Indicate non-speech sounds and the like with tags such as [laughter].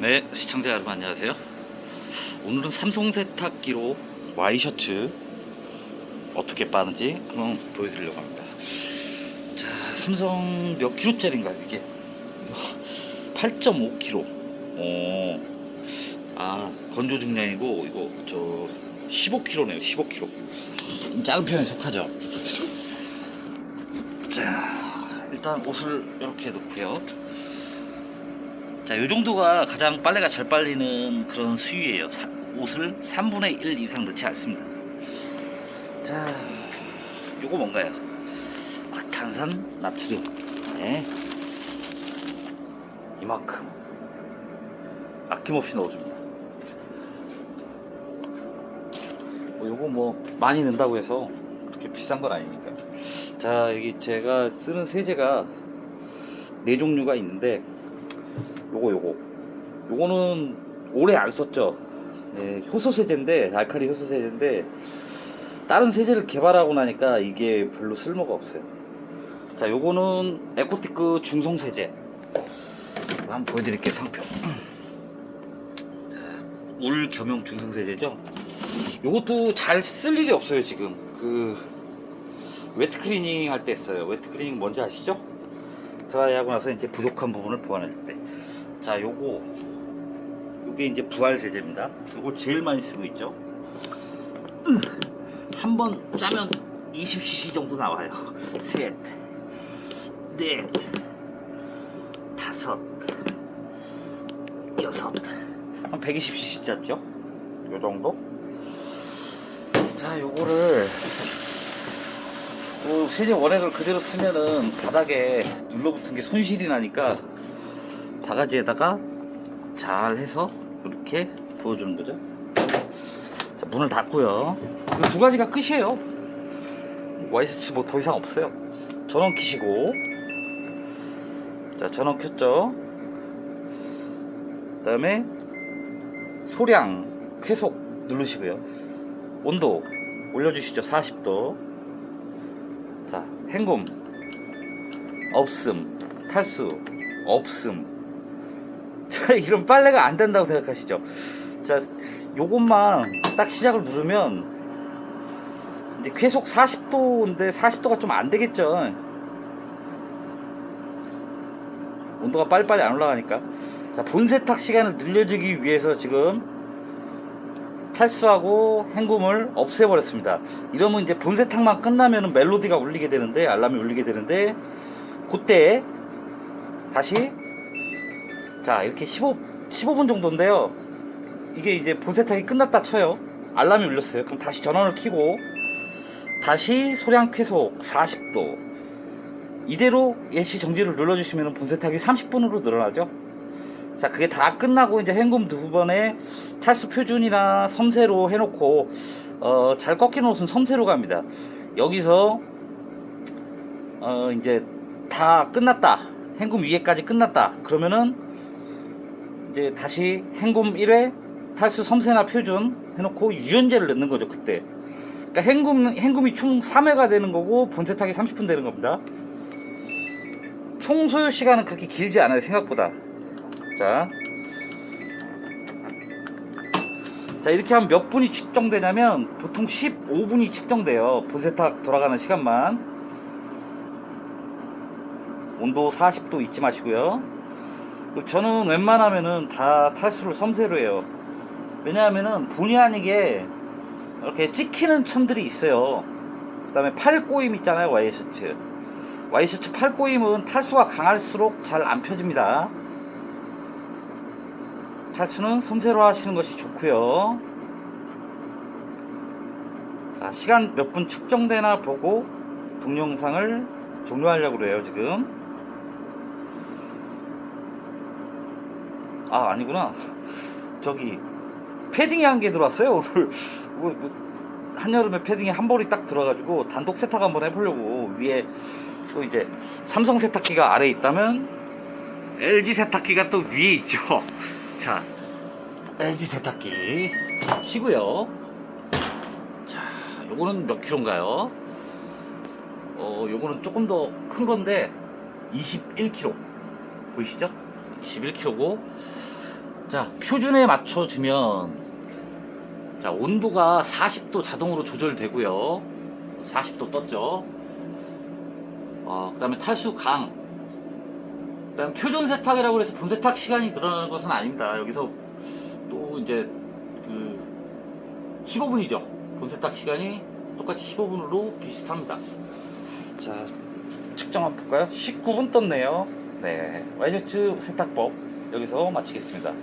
네, 시청자 여러분 안녕하세요. 오늘은 삼성 세탁기로 와이셔츠 어떻게 빠는지 한번 보여드리려고 합니다. 자, 삼성 몇 킬로짜리인가요 이게? [laughs] 8.5kg. 어, 아 건조 중량이고 이거 저 15kg네요. 15kg. 좀 작은 편에 속하죠. 자, 일단 옷을 이렇게 놓고요. 자, 요 정도가 가장 빨래가 잘 빨리는 그런 수위예요. 사- 옷을 3분의 1 이상 넣지 않습니다. 자, 요거 뭔가요? 과탄산 나트륨. 네. 이만큼. 아낌없이 넣어줍니다. 뭐 요거 뭐 많이 넣는다고 해서 그렇게 비싼 건 아니니까. 자, 여기 제가 쓰는 세제가 네 종류가 있는데 요거 요거. 요거는 오래 안 썼죠. 네, 효소 세제인데 알칼리 효소 세제인데 다른 세제를 개발하고 나니까 이게 별로 쓸모가 없어요. 자 요거는 에코티크 중성 세제. 한번 보여드릴게요 상표. 자, 울 겸용 중성 세제죠? 요것도 잘 쓸 일이 없어요 지금. 그 웨트 클리닝 할 때 써요. 웨트 클리닝 뭔지 아시죠? 드라이 하고 나서 이제 부족한 부분을 보완할 때. 자, 요거. 요게 이제 부활 세제입니다. 요거 제일 많이 쓰고 있죠. 한 번 짜면 20cc 정도 나와요. [laughs] 셋, 넷, 다섯, 여섯. 한 120cc 짰죠? 요 정도? 자, 요거를 그 세제 원액을 그대로 쓰면은 바닥에 눌러붙은 게 손실이 나니까 바가지에다가 잘 해서 이렇게 부어주는 거죠. 자, 문을 닫고요. 이두 가지가 끝이에요. 와이셔츠 뭐더 이상 없어요. 전원 켜시고. 자, 전원 켰죠. 그 다음에 소량, 쾌속 누르시고요. 온도 올려주시죠. 40도. 자, 헹굼, 없음, 탈수, 없음. 자, 이런 빨래가 안 된다고 생각하시죠? 자, 요것만 딱 시작을 누르면, 이제 계속 40도인데 40도가 좀 안 되겠죠? 온도가 빨리빨리 안 올라가니까. 자, 본세탁 시간을 늘려주기 위해서 지금 탈수하고 헹굼을 없애버렸습니다. 이러면 이제 본세탁만 끝나면 멜로디가 울리게 되는데 알람이 울리게 되는데 그때 다시 자 이렇게 15 15분 정도인데요. 이게 이제 본세탁이 끝났다 쳐요. 알람이 울렸어요. 그럼 다시 전원을 켜고 다시 소량 쾌속 40도 이대로 일시 정지를 눌러주시면 본세탁이 30분으로 늘어나죠. 자, 그게 다 끝나고 이제 헹굼 두 번에 탈수 표준이나 섬세로 해놓고 어, 잘 꺾이는 옷은 섬세로 갑니다. 여기서 어, 이제 다 끝났다. 헹굼 위에까지 끝났다. 그러면은 이제 다시 헹굼 1회 탈수 섬세나 표준 해놓고 유연제를 넣는 거죠 그때. 그러니까 헹굼 헹굼이 총 3회가 되는 거고 본세탁이 30분 되는 겁니다. 총 소요 시간은 그렇게 길지 않아요 생각보다. 자. 자, 이렇게 하면 몇 분이 측정되냐면 보통 15분이 측정돼요. 본세탁 돌아가는 시간만. 온도 40도 잊지 마시고요. 저는 웬만하면은 다 탈수를 섬세로 해요. 왜냐하면은 본의 아니게 이렇게 찍히는 천들이 있어요. 그 다음에 팔 꼬임 있잖아요, 와이셔츠. 와이셔츠 팔 꼬임은 탈수가 강할수록 잘 안 펴집니다. 탈수는 섬세로 하시는 것이 좋고요. 자, 시간 몇 분 측정되나 보고 동영상을 종료하려고 그래요, 지금. 아, 아니구나. 저기 패딩이 한 개 들어왔어요, 오늘. 뭐, 뭐, 한여름에 패딩이 한 벌이 딱 들어가지고 단독 세탁 한번 해보려고 위에 또 이제 삼성 세탁기가 아래에 있다면 LG 세탁기가 또 위에 있죠. [laughs] 자, LG 세탁기 키고요. 자, 요거는 몇 킬로인가요? 어, 요거는 조금 더 큰 건데 21kg 보이시죠? 21kg고 자, 표준에 맞춰주면 자, 온도가 40도 자동으로 조절되고요. 40도 떴죠. 어, 그 다음에 탈수 강. 그 다음 표준 세탁이라고 해서 본 세탁 시간이 늘어나는 것은 아닙니다. 여기서 또 이제 그 15분이죠. 본 세탁 시간이 똑같이 15분으로 비슷합니다. 자, 측정 한번 볼까요? 19분 떴네요. 네, 와이셔츠 세탁법 여기서 마치겠습니다.